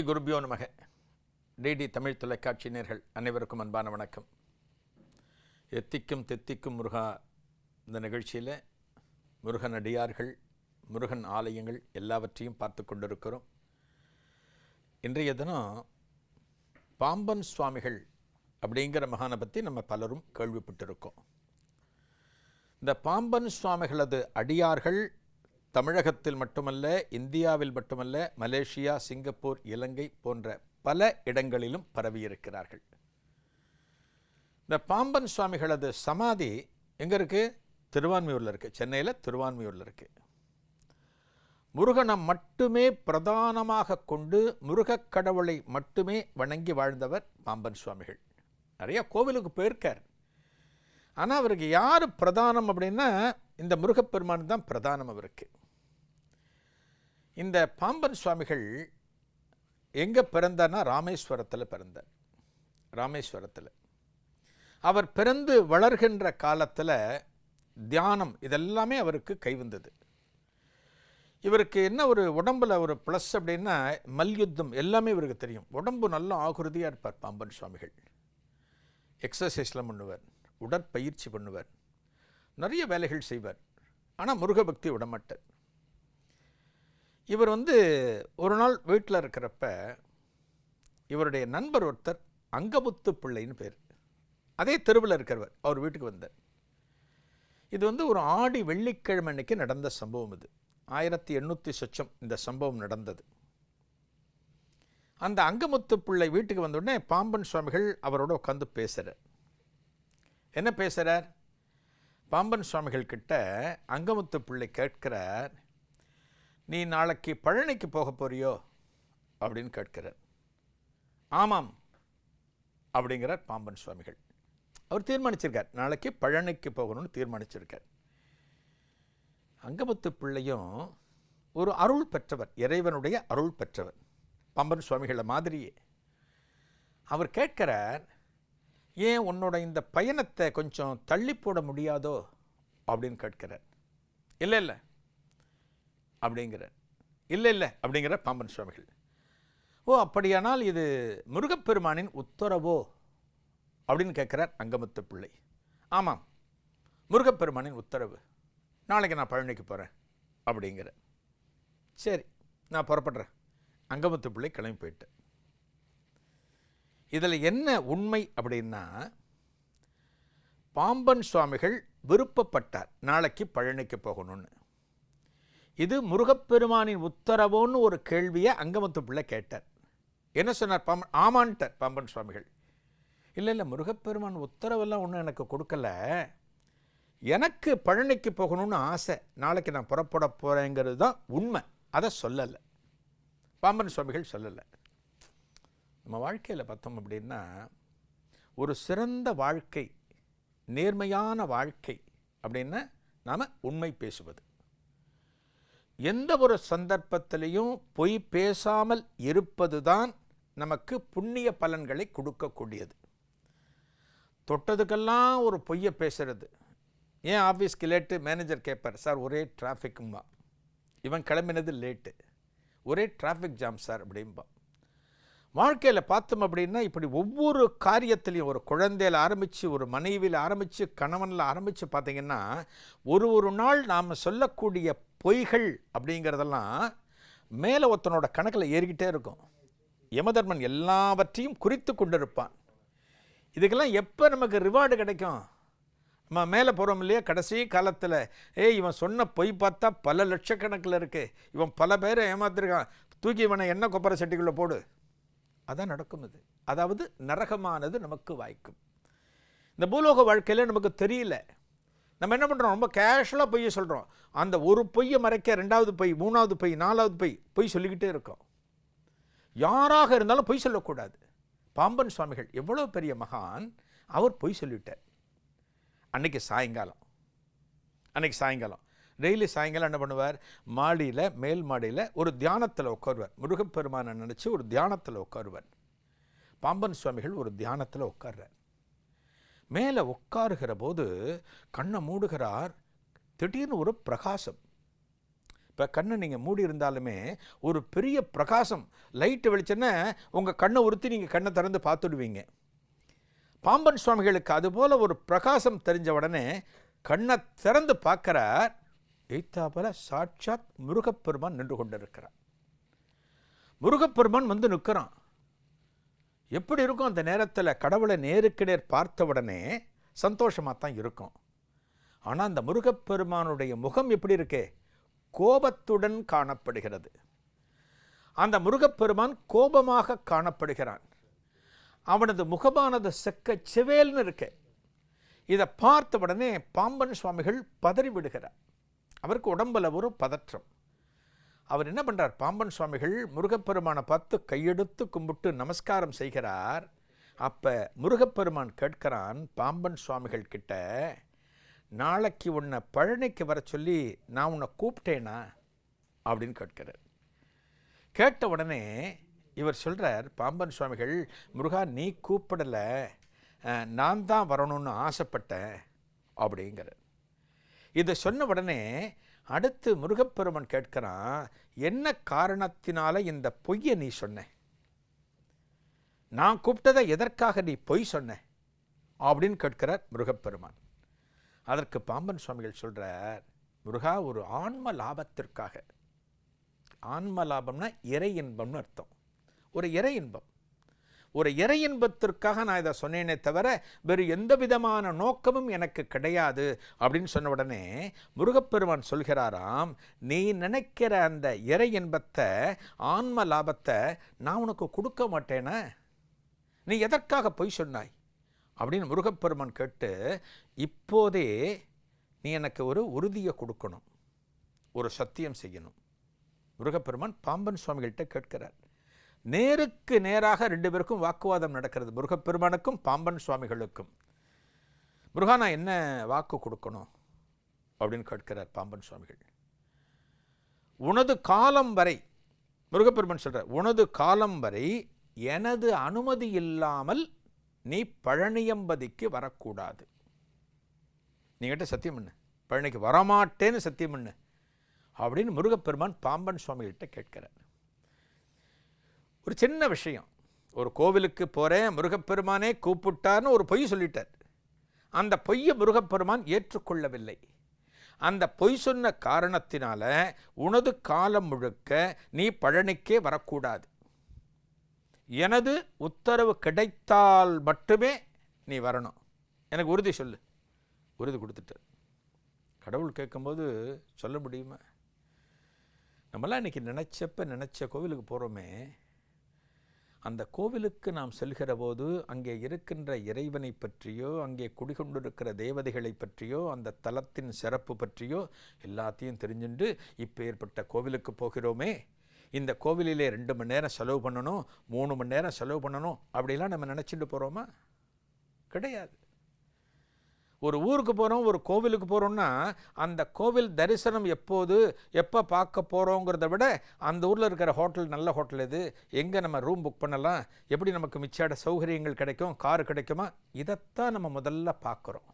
ஸ்ரீ குருபியோ நமக. டிடி தமிழ் தொலைக்காட்சி நேர்கள் அனைவருக்கும் அன்பான வணக்கம். எத்திக்கும் தெத்திக்கும் முருகா இந்த நிகழ்ச்சியில் முருகன் அடியார்கள் முருகன் ஆலயங்கள் எல்லாவற்றையும் பார்த்து கொண்டிருக்கிறோம். இன்றைய தினம் பாம்பன் சுவாமிகள் அப்படிங்கிற மகானை பற்றி நம்ம பலரும் கேள்விப்பட்டிருக்கோம். இந்த பாம்பன் சுவாமிகளது அடியார்கள் தமிழகத்தில் மட்டுமல்ல இந்தியாவில் மட்டுமல்ல மலேசியா சிங்கப்பூர் இலங்கை போன்ற பல இடங்களிலும் பரவியிருக்கிறார்கள். இந்த பாம்பன் சுவாமிகளது சமாதி எங்கே இருக்குது திருவான்மையூரில் இருக்குது சென்னையில் திருவான்மையூரில் இருக்குது முருகனை மட்டுமே பிரதானமாக கொண்டு முருகக் கடவுளை மட்டுமே வணங்கி வாழ்ந்தவர் பாம்பன் சுவாமிகள். நிறைய கோவிலுக்கு போயிருக்கார். ஆனால் அவருக்கு யார் பிரதானம் அப்படின்னா இந்த முருகப்பெருமான் தான் பிரதானம் அவருக்கு. இந்த பாம்பன் சுவாமிகள் எங்கே பிறந்தார்னா ராமேஸ்வரத்தில் பிறந்தார். ராமேஸ்வரத்தில். அவர் பிறந்து வளர்கின்ற காலத்தில் தியானம் இதெல்லாமே அவருக்கு கைவந்தது இவருக்கு என்ன ஒரு உடம்புல ஒரு ப்ளஸ் அப்படின்னா மல்யுத்தம் எல்லாமே இவருக்கு தெரியும். உடம்பு நல்லா ஆகுருதியாக இருப்பார் பாம்பன் சுவாமிகள். எக்ஸசைஸ்லாம் பண்ணுவார் உடற்பயிற்சி பண்ணுவார் நிறைய வேலைகள் செய்வார். ஆனால் முருகபக்தி விடமாட்டார். இவர் வந்து ஒரு நாள் வீட்டில் இருக்கிறப்ப இவருடைய நண்பர் ஒருத்தர் அங்கமுத்து பிள்ளைன்னு பேர். அதே தெருவில் இருக்கிறவர் அவர் வீட்டுக்கு வந்தார். இது வந்து ஒரு ஆடி வெள்ளிக்கிழமை அன்னைக்கு நடந்த சம்பவம் இது. ஆயிரத்தி எண்ணூற்றி சொச்சம் இந்த சம்பவம் நடந்தது. அந்த அங்கமுத்து பிள்ளை வீட்டுக்கு வந்த உடனே பாம்பன் சுவாமிகள் அவரோட உட்காந்து பேசுகிறார் என்ன பேசுகிறார் பாம்பன் சுவாமிகள் கிட்ட அங்கமுத்து பிள்ளை கேட்கிறார் நீ நாளைக்கு பழனிக்கு போக போறியோ? அப்படின்னு கேட்கிறார். ஆமாம் அப்படிங்கிறார் பாம்பன் சுவாமிகள். அவர் தீர்மானிச்சிருக்கார். நாளைக்கு பழனிக்கு போகணும்னு தீர்மானிச்சிருக்கார். அங்கமுத்து பிள்ளையும் ஒரு அருள் பெற்றவர் இறைவனுடைய அருள் பெற்றவர் பாம்பன் சுவாமிகளை மாதிரியே. அவர் கேட்கிறார் ஏன் உன்னோட இந்த பயணத்தை கொஞ்சம் தள்ளி போட முடியாதோ? அப்படின்னு கேட்கிறார். இல்லை இல்லை. அப்படிங்கிறார். இல்லை இல்லை அப்படிங்கிற பாம்பன் சுவாமிகள். ஓ அப்படியானால் இது முருகப்பெருமானின் உத்தரவோ? அப்படின்னு கேட்குறார் அங்கமுத்து பிள்ளை. ஆமாம் முருகப்பெருமானின் உத்தரவு. நாளைக்கு நான் பழனிக்கு போகிறேன் அப்படிங்கிற சரி நான் புறப்படுறேன். அங்கமுத்து பிள்ளை கிளம்பி போயிட்டேன் இதில் என்ன உண்மை அப்படின்னா பாம்பன் சுவாமிகள் விருப்பப்பட்டார் நாளைக்கு பழனிக்கு போகணும்னு. இது முருகப்பெருமானின் உத்தரவோன்னு ஒரு கேள்வியை அங்கமத்து பிள்ளை கேட்டார். என்ன சொன்னார் பாம்பன் ஆமான்ட்டார் பாம்பன் சுவாமிகள். இல்லை இல்லை முருகப்பெருமான் உத்தரவெல்லாம் ஒன்றும் எனக்கு கொடுக்கல. எனக்கு பழனிக்கு போகணும்னு ஆசை. நாளைக்கு நான் புறப்பட போகிறேங்கிறது தான் உண்மை. அதை சொல்லலை. பாம்பன் சுவாமிகள் சொல்லலை. நம்ம வாழ்க்கையில் பார்த்தோம் அப்படின்னா ஒரு சிறந்த வாழ்க்கை நேர்மையான வாழ்க்கை அப்படின்னா நாம் உண்மை பேசுவது. எந்த ஒரு சந்தர்ப்பத்திலையும் பொய் பேசாமல் இருப்பது தான் நமக்கு புண்ணிய பலன்களை கொடுக்கக்கூடியது. தொட்டதுக்கெல்லாம் ஒரு பொய்யை பேசுறது. ஏன் ஆஃபீஸ்க்கு லேட்டு? மேனேஜர் கேட்பார் சார் ஒரே டிராஃபிக்கும்பா இவன் கிளம்பினது லேட்டு. ஒரே டிராஃபிக் ஜாம் சார் அப்படிம்பா. வாழ்க்கையில் பார்த்தோம் அப்படின்னா இப்படி ஒவ்வொரு காரியத்திலையும் ஒரு குழந்தையில் ஆரம்பித்து ஒரு மனைவியில் ஆரம்பித்து கணவனில் ஆரம்பித்து பார்த்தீங்கன்னா ஒரு ஒரு நாள் நாம் சொல்லக்கூடிய பொய்கள் அப்படிங்கிறதெல்லாம் மேலே ஒருத்தனோட கணக்கில் ஏறிக்கிட்டே இருக்கும். யமதர்மன் எல்லாவற்றையும் குறித்து கொண்டிருப்பான். இதுக்கெல்லாம் எப்போ நமக்கு ரிவார்டு கிடைக்கும்? நம்ம மேலே போகிறோம் இல்லையா? கடைசி காலத்தில் ஏய் இவன் சொன்ன பொய் பார்த்தா பல லட்சக்கணக்கில் இருக்குது இவன் பல பேரை ஏமாத்திருக்கான். தூக்கி இவனை என்ன கொப்பரை சட்டிக்குள்ளே போடு. அதான் நடக்கும் இது. அதாவது நரகமானது நமக்கு வாய்க்கும். இந்த பூலோக வாழ்க்கையில் நமக்கு தெரியல. நம்ம என்ன பண்ணுறோம் ரொம்ப கேஷுவலாக பொய்யை சொல்கிறோம் அந்த ஒரு பொய்யை மறைக்க ரெண்டாவது பொய் மூணாவது பொய் நாலாவது பொய் பொய் சொல்லிக்கிட்டே இருக்கோம். யாராக இருந்தாலும் பொய் சொல்லக்கூடாது. பாம்பன் சுவாமிகள் எவ்வளோ பெரிய மகான் அவர் பொய் சொல்லிவிட்டார் அன்னைக்கு சாயங்காலம். அன்னைக்கு சாயங்காலம். டெய்லி சாயங்காலம் என்ன பண்ணுவார்? மாடியில் மேல் மாடியில் ஒரு தியானத்தில் உட்காருவார். முருகப்பெருமானை நினச்சி ஒரு தியானத்தில் உட்காருவார். பாம்பன் சுவாமிகள் ஒரு தியானத்தில் உட்கார்றார். மேலே உட்காருகிற போது கண்ணை மூடுகிறார். திடீர்னு ஒரு பிரகாசம். இப்போ கண்ணை நீங்கள் மூடி இருந்தாலுமே ஒரு பெரிய பிரகாசம். லைட்டு வெளிச்சன்னா உங்கள் கண்ணை உறுத்தி நீங்கள் கண்ணை திறந்து பார்த்துடுவீங்க. பாம்பன் சுவாமிகளுக்கு அதுபோல் ஒரு பிரகாசம் தெரிஞ்ச உடனே கண்ணை திறந்து பார்க்கிறார். எய்த்தாபல சாட்சாத் முருகப்பெருமான் நின்று கொண்டிருக்கிறார். முருகப்பெருமான் வந்து நிற்கிறான். எப்படி இருக்கும்? அந்த நேரத்தில் கடவுளை நேருக்கு நேர் பார்த்த உடனே சந்தோஷமாக தான் இருக்கும். ஆனால் அந்த முருகப்பெருமானுடைய முகம் எப்படி இருக்கே? கோபத்துடன் காணப்படுகிறது. அந்த முருகப்பெருமான் கோபமாக காணப்படுகிறான். அவனது முகமானது செக்க செவேல்னு இருக்கு. இதை பார்த்த உடனே பாம்பன் சுவாமிகள் பதறிவிடுகிறார் அவருக்கு உடம்புல ஒரு பதற்றம். அவர் என்ன பண்ணுறார் பாம்பன் சுவாமிகள் முருகப்பெருமானை பார்த்து கையெடுத்து கும்பிட்டு நமஸ்காரம் செய்கிறார். அப்ப முருகப்பெருமான் கேட்கிறான் பாம்பன் சுவாமிகள் கிட்ட நாளைக்கு உன்னை பழனிக்கு வர சொல்லி நான் உன்னை கூப்பிட்டேனா? அப்படின்னு கேட்கிறார். கேட்ட உடனே இவர் சொல்கிறார் பாம்பன் சுவாமிகள் முருகா நீ கூப்பிடலை. நான் தான் வரணும்னு ஆசைப்பட்டேன். அப்படிங்கிறார். இதை சொன்ன உடனே அடுத்து முருகப்பெருமன் கேட்கிறான் என்ன காரணத்தினால இந்த பொய்யை நீ சொன்ன? நான் கூப்பிட்டதை எதற்காக நீ பொய் சொன்ன? அப்படின்னு கேட்கிறார் முருகப்பெருமான். அதற்கு பாம்பன் சுவாமிகள் சொல்கிறார் முருகா ஒரு ஆன்ம லாபத்திற்காக. ஆன்ம லாபம்னா இறை இன்பம்னு அர்த்தம். ஒரு இறை இன்பம். ஒரு இறை இன்பத்திற்காக நான் இதை சொன்னேனே தவிர வேறு எந்த விதமான நோக்கமும் எனக்கு கிடையாது அப்படின்னு சொன்ன உடனே முருகப்பெருமான் சொல்கிறாராம் நீ நினைக்கிற அந்த இறை இன்பத்தை ஆன்ம லாபத்தை நான் உனக்கு கொடுக்க மாட்டேனே. நீ எதற்காக பொய் சொன்னாய்? அப்படின்னு முருகப்பெருமான் கேட்டு இப்போதே நீ எனக்கு ஒரு உறுதியை கொடுக்கணும். ஒரு சத்தியம் செய்யணும். முருகப்பெருமான் பாம்பன் சுவாமிகள்கிட்ட கேட்கிறார் நேருக்கு நேராக ரெண்டு பேருக்கும் வாக்குவாதம் நடக்கிறது. முருகப்பெருமானுக்கும் பாம்பன் சுவாமிகளுக்கும். முருகா நான் என்ன வாக்கு கொடுக்கணும்? அப்படின்னு கேட்கிறார் பாம்பன் சுவாமிகள். உனது காலம் வரை முருகப்பெருமான் சொல்கிறார் உனது காலம் வரை எனது அனுமதி இல்லாமல் நீ பழனியம்பதிக்கு வரக்கூடாது. நீங்கிட்ட சத்தியம் பண்ணு பழனிக்கு வரமாட்டேன்னு சத்தியம் பண்ணு அப்படின்னு முருகப்பெருமான் பாம்பன் சுவாமிகிட்ட கேட்கிறார். ஒரு சின்ன விஷயம். ஒரு கோவிலுக்கு போகிறேன் முருகப்பெருமானே கூப்பிட்டார்னு ஒரு பொய் சொல்லிட்டார். அந்த பொய்யை முருகப்பெருமான் ஏற்றுக்கொள்ளவில்லை. அந்த பொய் சொன்ன காரணத்தினால உனது காலம் முழுக்க நீ பழனிக்கே வரக்கூடாது. எனது உத்தரவு கிடைத்தால் மட்டுமே நீ வரணும். எனக்கு உறுதி சொல்லு. உறுதி கொடுத்துட்டார் கடவுள் கேட்கும்போது சொல்ல முடியுமா? நம்மளாம் இன்னைக்கு நினச்சப்ப நினச்ச கோவிலுக்கு போகிறோமே அந்த கோவிலுக்கு நாம் செல்கிற போது அங்கே இருக்கின்ற இறைவனை பற்றியோ அங்கே குடிகொண்டிருக்கிற தேவதைகளை பற்றியோ அந்த தலத்தின் சிறப்பு பற்றியோ எல்லாத்தையும் தெரிஞ்சுண்டு இப்போ ஏற்பட்ட கோவிலுக்கு போகிறோமே. இந்த கோவிலிலே ரெண்டு மணி நேரம் செலவு பண்ணணும் மூணு மணி நேரம் செலவு பண்ணணும் அப்படிலாம் நம்ம நினச்சிட்டு போகிறோமா கிடையாது. ஒரு ஊருக்கு போகிறோம் ஒரு கோவிலுக்கு போகிறோம்னா அந்த கோவில் தரிசனம் எப்போது எப்போ பார்க்க போகிறோங்கிறத விட அந்த ஊரில் இருக்கிற ஹோட்டல் நல்ல ஹோட்டல் எது? எங்கே நம்ம ரூம் புக் பண்ணலாம்? எப்படி நமக்கு மிச்சாட சௌகரியங்கள் கிடைக்கும்? கார் கிடைக்குமா? இதைத்தான் நம்ம முதல்ல பார்க்குறோம்.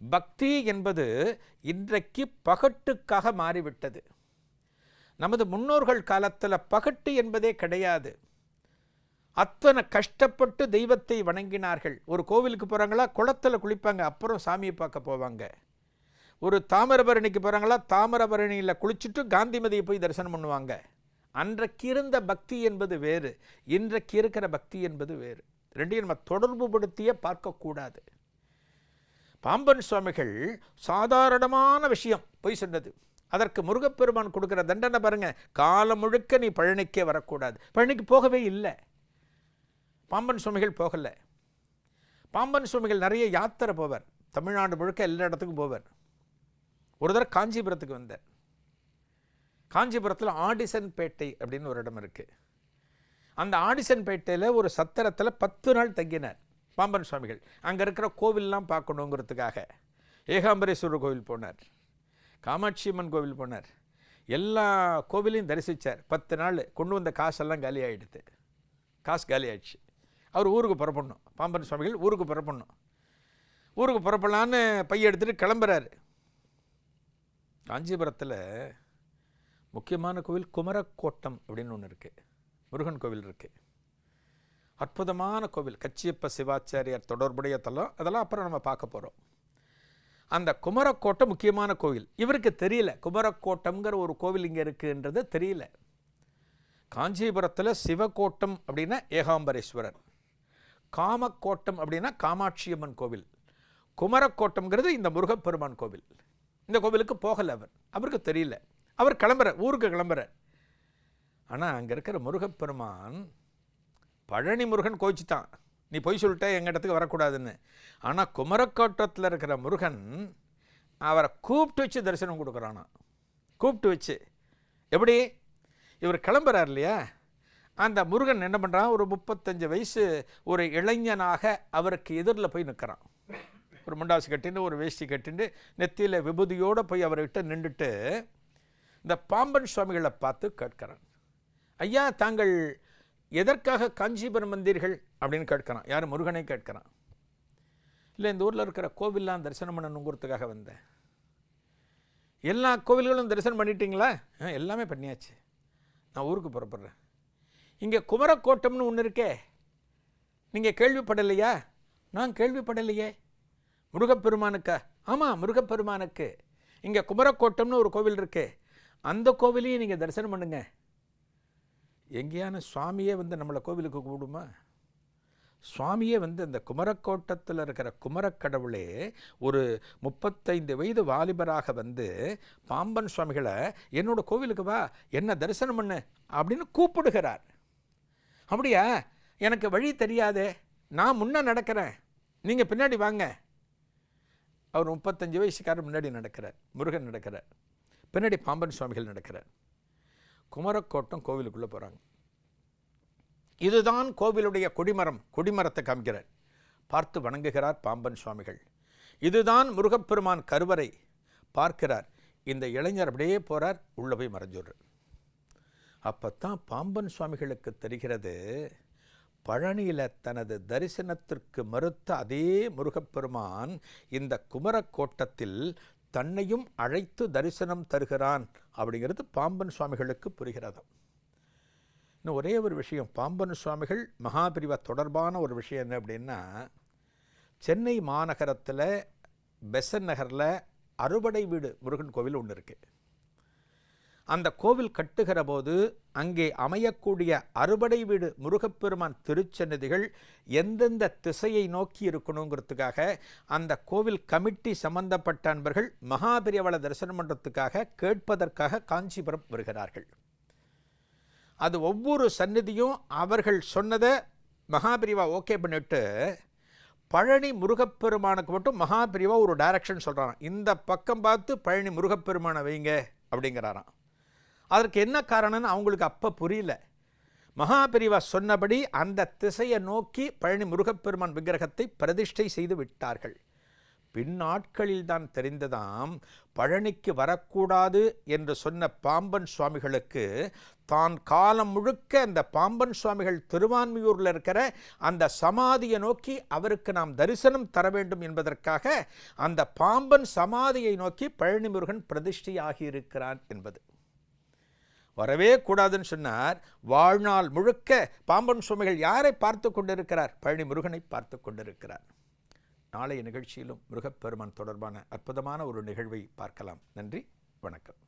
பக்தி என்பது இன்றைக்கு பகட்டுக்காக மாறிவிட்டது. நமது முன்னோர்கள் காலத்தில் பகட்டு என்பதே கிடையாது. அத்தனை கஷ்டப்பட்டு தெய்வத்தை வணங்கினார்கள். ஒரு கோவிலுக்கு போகிறாங்களா குளத்தில் குளிப்பாங்க. அப்புறம் சாமியை பார்க்க போவாங்க. ஒரு தாமிரபரணிக்கு போகிறாங்களா தாமிரபரணியில் குளிச்சுட்டு காந்திமதியை போய் தரிசனம் பண்ணுவாங்க. அன்றைக்கு இருந்த பக்தி என்பது வேறு. இன்றைக்கு இருக்கிற பக்தி என்பது வேறு. ரெண்டையும் நம்ம தொடர்புபடுத்தியே பார்க்கக்கூடாது. பாம்பன் சுவாமிகள் சாதாரணமான விஷயம் பொய் சொன்னது. அதற்கு முருகப்பெருமான் கொடுக்குற தண்டனை பாருங்கள் காலம் முழுக்க நீ பழனிக்கே வரக்கூடாது. பழனிக்கு போகவே இல்லை. பாம்பன் சுவாமிகள் போகலை. பாம்பன் சுவாமிகள் நிறைய யாத்திரை போவார். தமிழ்நாடு முழுக்க எல்லா இடத்துக்கும் போவார். ஒரு தடவை காஞ்சிபுரத்துக்கு வந்தார். காஞ்சிபுரத்தில் ஆடிசன் பேட்டை அப்படின்னு ஒரு இடம் இருக்குது அந்த ஆடிசன் பேட்டையில் ஒரு சத்திரத்தில் பத்து நாள் தங்கினார் பாம்பன் சுவாமிகள். அங்கே இருக்கிற கோவில்லாம் பார்க்கணுங்கிறதுக்காக. ஏகாம்பரேஸ்வரர் கோவில் போனார். காமாட்சி அம்மன் கோவில் போனார். எல்லா கோவிலையும் தரிசித்தார் பத்து நாள் கொண்டு வந்த காசெல்லாம் காலி ஆகிடுது காசு காலி ஆயிடுச்சு அவர் ஊருக்கு புறப்படணும். பாம்பன் சுவாமிகள் ஊருக்கு புறப்படணும். ஊருக்கு புறப்படலான்னு பைய எடுத்துகிட்டு கிளம்புறாரு. காஞ்சிபுரத்தில் முக்கியமான கோவில் குமரக்கோட்டம் அப்படின்னு ஒன்று இருக்குது முருகன் கோவில் இருக்குது அற்புதமான கோவில். கச்சியப்ப சிவாச்சாரியார் தொடர்புடைய தலம். அதெல்லாம் அப்புறம் நம்ம பார்க்க போகிறோம் அந்த குமரக்கோட்டம் முக்கியமான கோவில். இவருக்கு தெரியல. குமரக்கோட்டம்ங்கிற ஒரு கோவில் இங்கே இருக்குன்றது தெரியல. காஞ்சிபுரத்தில் சிவகோட்டம் அப்படின்னா ஏகாம்பரேஸ்வரர். காமக்கோட்டம் அப்படின்னா காமாட்சியம்மன் கோவில். குமரக்கோட்டம்ங்கிறது இந்த முருகப்பெருமான் கோவில். இந்த கோவிலுக்கு போகலை அவர் அவருக்கு தெரியல. அவர் கிளம்புற ஊருக்கு கிளம்புற. ஆனால் அங்கே இருக்கிற முருகப்பெருமான் பழனி முருகன் கோச்சித்தான் நீ பொய் சொல்லிட்ட எங்கள் இடத்துக்கு வரக்கூடாதுன்னு. ஆனால் குமரக்கோட்டத்தில் இருக்கிற முருகன் அவரை கூப்பிட்டு வச்சு தரிசனம் கொடுக்குறானா கூப்பிட்டு வச்சு. எப்படி? இவர் கிளம்புறார் இல்லையா? அந்த முருகன் என்ன பண்ணுறான் ஒரு முப்பத்தஞ்சு வயசு ஒரு இளைஞனாக அவருக்கு எதிரில் போய் நிற்கிறான். ஒரு முண்டாசி கட்டின்னு ஒரு வேஷ்டி கட்டின்னு நெத்தியில் விபூதியோடு போய் அவர்கிட்ட நின்றுட்டு இந்த பாம்பன் சுவாமிகளை பார்த்து கேட்கிறான். ஐயா தாங்கள் எதற்காக காஞ்சிபுரம் வந்தீர்கள் அப்படின்னு கேட்கிறான். யார்? முருகனை கேட்கிறான். இல்லை இந்த ஊரில் இருக்கிற கோவில்லாம் தரிசனம் பண்ணணுங்கிறதுக்காக வந்தேன். எல்லா கோவில்களும் தரிசனம் பண்ணிட்டீங்களா? ஆ எல்லாமே பண்ணியாச்சு. நான் ஊருக்கு புறப்படுறேன். இங்கே குமரக்கோட்டம்னு ஒன்று இருக்கே. நீங்கள் கேள்விப்படலையா? நான் கேள்விப்படலையே. முருகப்பெருமானுக்கா? ஆமாம் முருகப்பெருமானுக்கு. இங்கே குமரக்கோட்டம்னு ஒரு கோவில் இருக்கு. அந்த கோவிலையும் நீங்கள் தரிசனம் பண்ணுங்க. எங்கேயான சுவாமியே வந்து நம்மளை கோவிலுக்கு கூப்பிடுமா? சுவாமியே வந்து அந்த குமரக்கோட்டத்தில் இருக்கிற குமரக்கடவுளே ஒரு முப்பத்தைந்து வயது வாலிபராக வந்து பாம்பன் சுவாமிகளை என்னோட கோவிலுக்கு வா என்ன தரிசனம் பண்ணு அப்படின்னு கூப்பிடுகிறார். அப்படியா? எனக்கு வழி தெரியாதே. நான் முன்னே நடக்கிறேன். நீங்கள் பின்னாடி வாங்க. அவர் முப்பத்தஞ்சு வயசுக்காரர் முன்னாடி நடக்கிறார். முருகன் நடக்கிறார். பின்னாடி பாம்பன் சுவாமிகள் நடக்கிறார். குமரக்கோட்டம் கோவிலுக்குள்ளே போகிறாங்க இதுதான் கோவிலுடைய கொடிமரம். கொடிமரத்தை காமிக்கிறார். பார்த்து வணங்குகிறார் பாம்பன் சுவாமிகள். இதுதான் முருகப்பெருமான் கருவறை. பார்க்கிறார். இந்த இளைஞர் அப்படியே போகிறார் உள்ளே போய் மறைஞ்சிடுறார். அப்பத்தான் பாம்பன் சுவாமிகளுக்கு தெரிகிறது பழனியில் தனது தரிசனத்திற்கு மறுத்த அதே முருகப்பெருமான் இந்த குமரக்கோட்டத்தில் தன்னையும் அழைத்து தரிசனம் தருகிறான் அப்படிங்கிறது பாம்பன் சுவாமிகளுக்கு புரிகிறதாம். இன்னும் ஒரே ஒரு விஷயம் பாம்பன் சுவாமிகள் மகாபிரிவா தொடர்பான ஒரு விஷயம் என்ன அப்படின்னா சென்னை மாநகரத்தில் பெசன் நகரில் அறுபடை வீடு முருகன் கோவில் ஒன்று இருக்குது அந்த கோவில் கட்டுகிற போது அங்கே அமையக்கூடிய அறுபடை வீடு முருகப்பெருமான் திருச்சன்னதிகள் எந்தெந்த திசையை நோக்கி இருக்கணுங்கிறதுக்காக அந்த கோவில் கமிட்டி சம்பந்தப்பட்ட அன்பர்கள் மகாபிரியவள தரிசனம் பண்ணுறதுக்காக கேட்பதற்காக காஞ்சிபுரம் வருகிறார்கள். அது ஒவ்வொரு சந்நிதியும் அவர்கள் சொன்னதை மகாபிரிவா ஓகே பண்ணிட்டு பழனி முருகப்பெருமானுக்கு மட்டும் மகாபிரிவா ஒரு டைரக்ஷன் சொல்கிறாராம் இந்த பக்கம் பார்த்து பழனி முருகப்பெருமானை வைங்க அப்படிங்கிறாராம். அதற்கு என்ன காரணம்னு அவங்களுக்கு அப்போ புரியல. மகாபிரிவா சொன்னபடி அந்த திசையை நோக்கி பழனி முருகப்பெருமான் விக்கிரகத்தை பிரதிஷ்டை செய்து விட்டார்கள். பின்னாட்களில் தான் தெரிந்ததாம் பழனிக்கு வரக்கூடாது என்று சொன்ன பாம்பன் சுவாமிகளுக்கு தான் காலம் முழுக்க அந்த பாம்பன் சுவாமிகள் திருவான்மியூரில் இருக்கிற அந்த சமாதியை நோக்கி அவருக்கு நாம் தரிசனம் தர வேண்டும் என்பதற்காக அந்த பாம்பன் சமாதியை நோக்கி பழனி முருகன் பிரதிஷ்டையாகியிருக்கிறான் என்பது. வரவே கூடாதுன்னு சொன்னார். வாழ்நாள் முழுக்க பாம்பன் சுவாமிகள் யாரை பார்த்து கொண்டிருக்கிறார்? பழனி முருகனை பார்த்து கொண்டிருக்கிறார். நாளைய நிகழ்ச்சியிலும் முருகப்பெருமான் தொடர்பான அற்புதமான ஒரு நிகழ்வை பார்க்கலாம். நன்றி வணக்கம்.